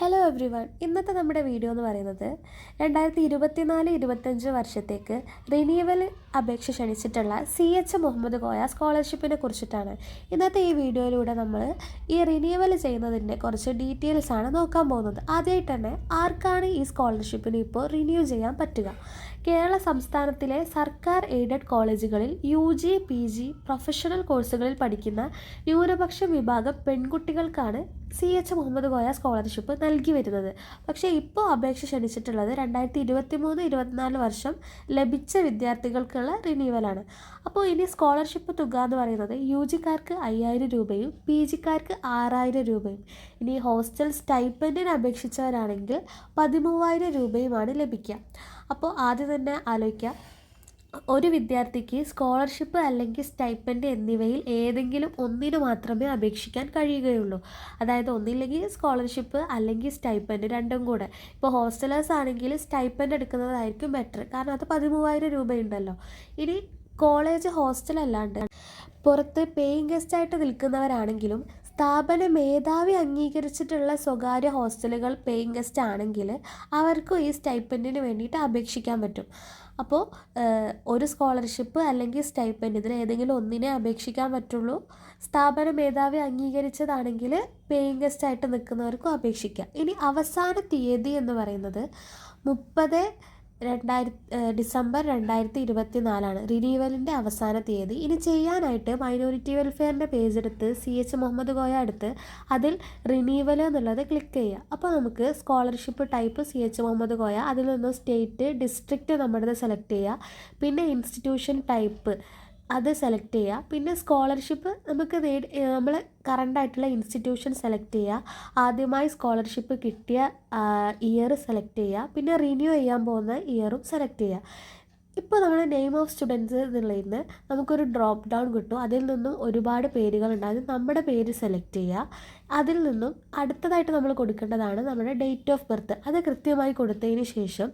Hello every one ഇന്നത്തെ നമ്മുടെ video എന്ന് പറയുന്നത് രണ്ടായിരത്തി ഇരുപത്തിനാല് ഇരുപത്തഞ്ച് വർഷത്തേക്ക് റിന്യൂവൽ അപേക്ഷ ക്ഷണിച്ചിട്ടുള്ള സി എച്ച് മുഹമ്മദ് കോയ സ്കോളർഷിപ്പിനെ കുറിച്ചിട്ടാണ്. ഇന്നത്തെ ഈ വീഡിയോയിലൂടെ നമ്മൾ ഈ റിന്യൂവൽ ചെയ്യുന്നതിന്റെ കുറച്ച് ഡീറ്റെയിൽസ് ആണ് നോക്കാൻ പോകുന്നത്. ആദ്യമായിട്ട് തന്നെ ആർക്കാണ് ഈ സ്കോളർഷിപ്പിന് ഇപ്പോൾ റിന്യൂ ചെയ്യാൻ പറ്റുക? കേരള സംസ്ഥാനത്തിലെ സർക്കാർ എയ്ഡഡ് കോളേജുകളിൽ U G P G professional കോഴ്സുകളിൽ പഠിക്കുന്ന ന്യൂനപക്ഷ വിഭാഗം പെൺകുട്ടികൾക്കാണ് C H Muhammad Koya scholarship നൽകി വരുന്നത്. പക്ഷേ ഇപ്പോൾ അപേക്ഷ ക്ഷണിച്ചിട്ടുള്ളത് രണ്ടായിരത്തി ഇരുപത്തി മൂന്ന് ഇരുപത്തിനാല് വർഷം ലഭിച്ച വിദ്യാർത്ഥികൾക്കുള്ള റിന്യൂവലാണ് അപ്പോൾ ഇനി സ്കോളർഷിപ്പ് തുക എന്ന് പറയുന്നത് യു ജിക്കാർക്ക് അയ്യായിരം രൂപയും പി ജിക്കാർക്ക് ആറായിരം രൂപയും. ഇനി ഹോസ്റ്റൽ സ്റ്റൈപ്പൻഡിന് അപേക്ഷിച്ചവരാണെങ്കിൽ പതിമൂവായിരം രൂപയുമാണ് ലഭിക്കുക. അപ്പോൾ ആദ്യം തന്നെ ആലോചിക്കുക. ഒരു വിദ്യാർത്ഥിക്ക് സ്കോളർഷിപ്പ് അല്ലെങ്കിൽ സ്റ്റൈപ്പൻഡ് എന്നിവയിൽ ഏതെങ്കിലും ഒന്നിന് മാത്രമേ അപേക്ഷിക്കാൻ കഴിയുകയുള്ളൂ. അതായത് ഒന്നില്ലെങ്കിൽ സ്കോളർഷിപ്പ് അല്ലെങ്കിൽ സ്റ്റൈപ്പൻഡ് രണ്ടും കൂടെ. ഇപ്പോൾ ഹോസ്റ്റലേഴ്സ് ആണെങ്കിൽ സ്റ്റൈപ്പൻഡ് എടുക്കുന്നതായിരിക്കും ബെറ്റർ കാരണം അത് പതിമൂവായിരം രൂപയുണ്ടല്ലോ. ഇനി കോളേജ് ഹോസ്റ്റൽ അല്ലാണ്ട് പുറത്ത് പേയിങ് ഗസ്റ്റായിട്ട് നിൽക്കുന്നവരാണെങ്കിലും സ്ഥാപന മേധാവി അംഗീകരിച്ചിട്ടുള്ള സ്വകാര്യ ഹോസ്റ്റലുകൾ പേയിങ് ഗസ്റ്റ് ആണെങ്കിൽ അവർക്കും ഈ സ്റ്റൈപ്പൻഡിന് വേണ്ടിയിട്ട് അപേക്ഷിക്കാൻ പറ്റും. അപ്പോൾ ഒരു സ്കോളർഷിപ്പ് അല്ലെങ്കിൽ സ്റ്റൈപ്പൻഡ് ഇതിൽ ഏതെങ്കിലും ഒന്നിനെ അപേക്ഷിക്കാൻ പറ്റുള്ളൂ. സ്ഥാപന മേധാവി അംഗീകരിച്ചതാണെങ്കിൽ പേയിങ് ഗസ്റ്റ് ആയിട്ട് നിൽക്കുന്നവർക്കും അപേക്ഷിക്കാം. ഇനി അവസാന തീയതി എന്ന് പറയുന്നത് മുപ്പത് രണ്ടായിരത്തി ഡിസംബർ രണ്ടായിരത്തി ഇരുപത്തി നാലാണ് റിന്യൂവലിന്റെ അവസാന തീയതി. ഇനി ചെയ്യാനായിട്ട് മൈനോറിറ്റി വെൽഫെയറിന്റെ പേജ് എടുത്ത് സി എച്ച് മുഹമ്മദ് കോയ എടുത്ത് അതിൽ റിന്യൂവൽ എന്നുള്ളത് ക്ലിക്ക് ചെയ്യുക. അപ്പോൾ നമുക്ക് scholarship type C H Muhammad Koya അതിൽ നിന്ന് സ്റ്റേറ്റ് ഡിസ്ട്രിക്റ്റ് നമ്മുടേത് സെലക്ട് ചെയ്യുക. പിന്നെ ഇൻസ്റ്റിറ്റ്യൂഷൻ ടൈപ്പ് അത് സെലക്ട് ചെയ്യുക പിന്നെ സ്കോളർഷിപ്പ് നമുക്ക് നേടി നമ്മൾ കറണ്ടായിട്ടുള്ള ഇൻസ്റ്റിറ്റ്യൂഷൻ സെലക്ട് ചെയ്യുക ആദ്യമായി സ്കോളർഷിപ്പ് കിട്ടിയ ഇയർ സെലക്ട് ചെയ്യുക പിന്നെ റിന്യൂ ചെയ്യാൻ പോകുന്ന ഇയറും സെലക്ട് ചെയ്യുക ഇപ്പോൾ നമ്മൾ നെയിം ഓഫ് സ്റ്റുഡൻസ് എന്നുള്ളതിന് നമുക്കൊരു ഡ്രോപ്പ് ഡൗൺ കിട്ടും. അതിൽ നിന്നും ഒരുപാട് പേരുകൾ ഉണ്ടാകും. നമ്മുടെ പേര് സെലക്ട് ചെയ്യുക അതിൽ നിന്നും അടുത്തതായിട്ട് നമ്മൾ കൊടുക്കേണ്ടതാണ് നമ്മുടെ ഡേറ്റ് ഓഫ് ബർത്ത് അത് കൃത്യമായി കൊടുത്തതിന് ശേഷം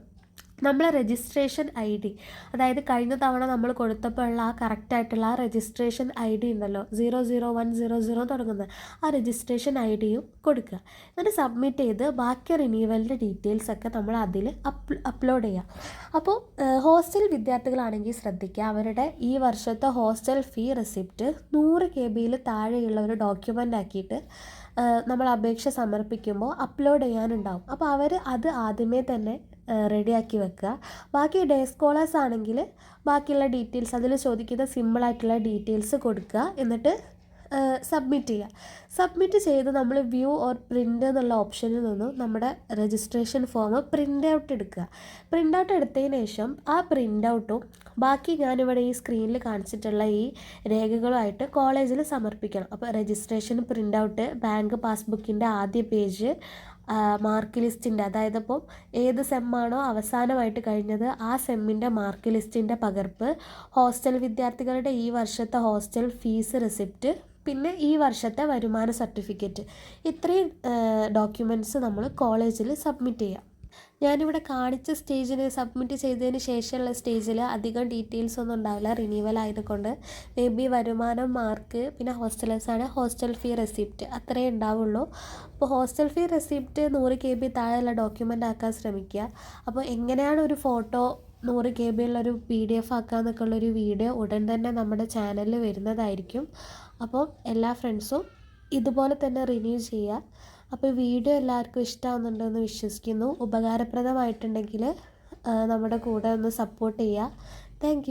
നമ്മളെ രജിസ്ട്രേഷൻ ഐ ഡി അതായത് കഴിഞ്ഞ തവണ നമ്മൾ കൊടുത്തപ്പോഴുള്ള ആ കറക്റ്റായിട്ടുള്ള ആ രജിസ്ട്രേഷൻ ഐ ഡി ഉണ്ടല്ലോ. Zero zero one zero zero തുടങ്ങുന്നത്. ആ രജിസ്ട്രേഷൻ ഐ ഡിയും കൊടുക്കുക. എന്നിട്ട് സബ്മിറ്റ് ചെയ്ത് ബാക്കി റിന്യൂവലിന്റെ ഡീറ്റെയിൽസ് ഒക്കെ നമ്മൾ അതിൽ അപ് അപ്ലോഡ് ചെയ്യാം അപ്പോൾ ഹോസ്റ്റൽ വിദ്യാർത്ഥികളാണെങ്കിൽ ശ്രദ്ധിക്കുക. അവരുടെ ഈ വർഷത്തെ ഹോസ്റ്റൽ ഫീ റെസിപ്റ്റ് നൂറ് കെ ബിയിൽ താഴെയുള്ള ഒരു ഡോക്യുമെന്റ് ആക്കിയിട്ട് നമ്മൾ അപേക്ഷ സമർപ്പിക്കുമ്പോൾ അപ്ലോഡ് ചെയ്യാനുണ്ടാവും. അപ്പോൾ അവർ അത് ആദ്യമേ തന്നെ റെഡിയാക്കി വെക്കുക. ബാക്കി ഡേ സ്കോളേഴ്സ് ആണെങ്കിൽ ബാക്കിയുള്ള ഡീറ്റെയിൽസ് അതിൽ ചോദിക്കുന്ന സിമ്പിളായിട്ടുള്ള ഡീറ്റെയിൽസ് കൊടുക്കുക. എന്നിട്ട് സബ്മിറ്റ് ചെയ്യുക. സബ്മിറ്റ് ചെയ്ത് നമ്മൾ വ്യൂ ഓർ പ്രിന്റ് എന്നുള്ള ഓപ്ഷനിൽ നിന്നും നമ്മുടെ രജിസ്ട്രേഷൻ ഫോം പ്രിന്റ് ഔട്ട് എടുക്കുക. പ്രിന്റ് ഔട്ട് എടുത്തതിന് ശേഷം ആ പ്രിന്റ് ഔട്ടും ബാക്കി ഞാനിവിടെ ഈ സ്ക്രീനിൽ കാണിച്ചിട്ടുള്ള ഈ രേഖകളുമായിട്ട് കോളേജിൽ സമർപ്പിക്കണം. അപ്പോൾ രജിസ്ട്രേഷൻ പ്രിന്റ് ഔട്ട് ബാങ്ക് പാസ്ബുക്കിന്റെ ആദ്യ പേജ് മാർക്ക് ലിസ്റ്റിന്റെ അതായത് ഇപ്പം ഏത് സെമ്മാണോ അവസാനമായിട്ട് കഴിഞ്ഞത് ആ സെമ്മിന്റെ മാർക്ക് ലിസ്റ്റിന്റെ പകർപ്പ് ഹോസ്റ്റൽ വിദ്യാർത്ഥികളുടെ ഈ വർഷത്തെ ഹോസ്റ്റൽ ഫീസ് റെസിപ്റ്റ് പിന്നെ ഈ വർഷത്തെ വരുമാന സർട്ടിഫിക്കറ്റ്. ഇത്രയും ഡോക്യുമെന്റ്സ് നമ്മൾ കോളേജിൽ സബ്മിറ്റ് ചെയ്യാം. ഞാനിവിടെ കാണിച്ച സ്റ്റേജിൽ സബ്മിറ്റ് ചെയ്തതിന് ശേഷമുള്ള സ്റ്റേജിൽ അധികം ഡീറ്റെയിൽസ് ഒന്നും ഉണ്ടാവില്ല. റിന്യൂവൽ ആയതുകൊണ്ട് മേ ബി വരുമാനം മാർക്ക് പിന്നെ ഹോസ്റ്റലേഴ്സാണ് ഹോസ്റ്റൽ ഫീ റെസിപ്റ്റ് അത്രയേ ഉണ്ടാവുള്ളൂ. അപ്പോൾ ഹോസ്റ്റൽ ഫീ റെസിപ്റ്റ് നൂറ് കെ ബി താഴെയുള്ള ഡോക്യുമെന്റ് ആക്കാൻ ശ്രമിക്കുക. അപ്പോൾ എങ്ങനെയാണ് ഒരു ഫോട്ടോ നൂറ് കെ ബി ഉള്ളൊരു പി ഡി എഫ് ആക്കാന്നൊക്കെ ഉള്ളൊരു വീഡിയോ ഉടൻ തന്നെ നമ്മുടെ ചാനലിൽ വരുന്നതായിരിക്കും. അപ്പോൾ എല്ലാ ഫ്രണ്ട്സും ഇതുപോലെ തന്നെ റിന്യൂ ചെയ്യുക. അപ്പോൾ വീഡിയോ എല്ലാവർക്കും ഇഷ്ടമാവുന്നുണ്ടെന്ന് വിശ്വസിക്കുന്നു. ഉപകാരപ്രദമായിട്ടുണ്ടെങ്കിൽ നമ്മുടെ കൂടെ ഒന്ന് സപ്പോർട്ട് ചെയ്യുക താങ്ക്